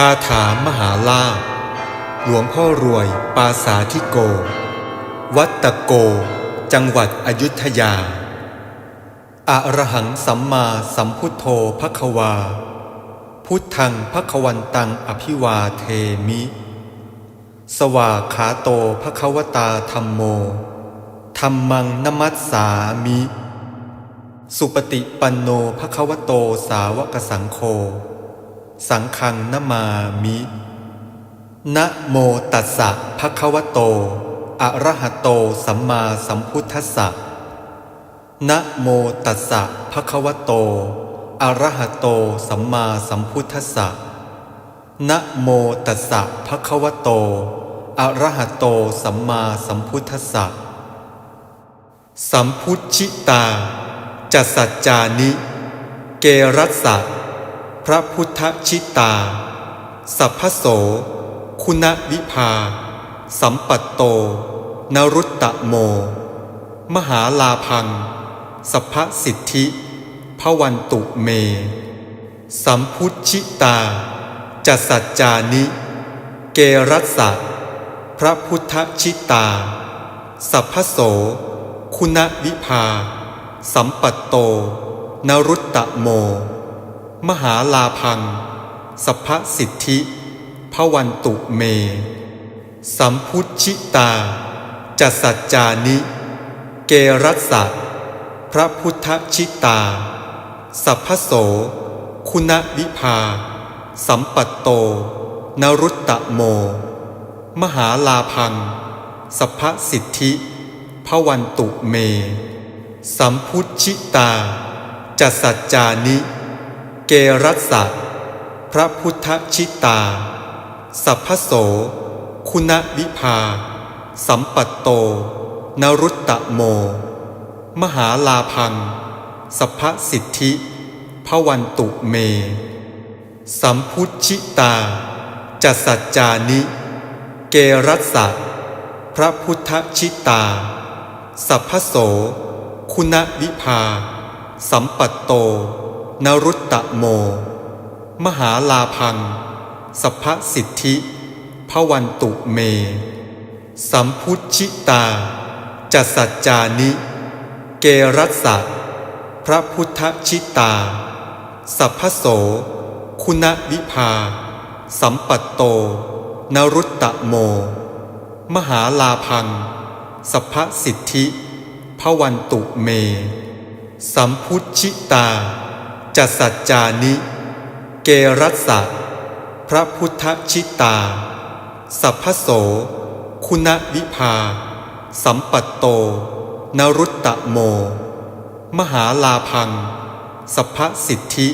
คาถามหาลาภหลวงพ่อรวยปาสาธิโก วัดตะโก จังหวัดอยุธยาอะระหังสัมมาสัมพุทโธภควา พุทธังภควันตังอภิวาเทมิ สวาขาโตภควตาธรรมโมธรรมังนมัสสามิ สุปฏิปันโนภควโตสาวกสังโฆ สังฆังนมามิ นะโมตัสสะภะคะวะโต อะระหะโตสัมมาสัมพุทธัสสะ นะโมตัสสะภะคะวะโต อะระหะโตสัมมาสัมพุทธัสสะ นะโมตัสสะภะคะวะโต อะระหะโตสัมมาสัมพุทธัสสะ สัมพุทชิตาจัสสัจจานิ เกรัสสะ พระพุทธชิตา สัพพโส คุณวิภา สัมปัตโต นรุตตะโม มหาลาพัง สัพพสิทธิพวันตุเม สัมพุทชิตา จัสัจจานิ เกรัสสะพระพุทธชิตา สัพพโส คุณวิภา สัมปัตโต นรุตตะโม มหาลาพัง สัพพสิทธิพวันตุเม สัมพุทชิตา จัสัจจานิ เกรัสสะพระพุทธชิตา สัพพโส คุณวิภา สัมปัตโต นรุตตะโม มหาลาพัง สัพพสิทธิพวันตุเม สัมพุทชิตา จัสัจจานิ เกรัสะพระพุทธชิตา สัพพโส คุณวิภา สัมปัตโต นรุตตะโม มหาลาพัง สัพพสิทธิพวันตุเม สัมพุทชิตา จัสสัจจานิ เกรัสะพระพุทธชิตา สัพพโส คุณวิภา สัมปัตโต นรุตตะโม มหาลาพัง สัพพสิทธิพวันตุเม สัมพุทชิตา จัสัจจานิ เกรัสสะพระพุทธชิตา สัพพโส คุณวิภา สัมปัตโต นรุตตะโม มหาลาพัง สัพพสิทธิพวันตุเม สัมพุทชิตา จัสสัจจานิ เกรัสสะพระพุทธชิตา สัพพโส คุณวิภา สัมปัตโต นรุตตะโม มหาลาพัง สัพพสิทธิ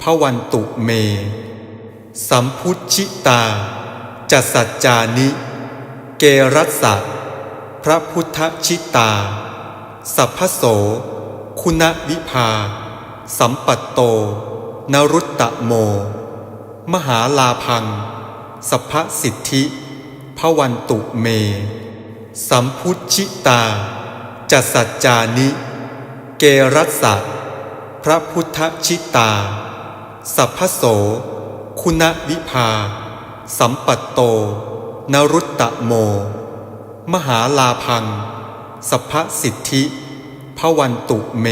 พวันตุเม สัมพุทชิตาจัสัจจานิ เกรัสสะพระพุทธชิตา สัพพโส คุณวิภา สัมปัตโต นรุตตะโม มหาลาพัง สัพพสิทธิพวันตุเม สัมพุชิตา จัสสัจจานิ เกรัสสะพระพุทธชิตา สัพพโส คุณวิภา สัมปัตโต นรุตตะโม มหาลาพัง สัพพสิทธิพวันตุเม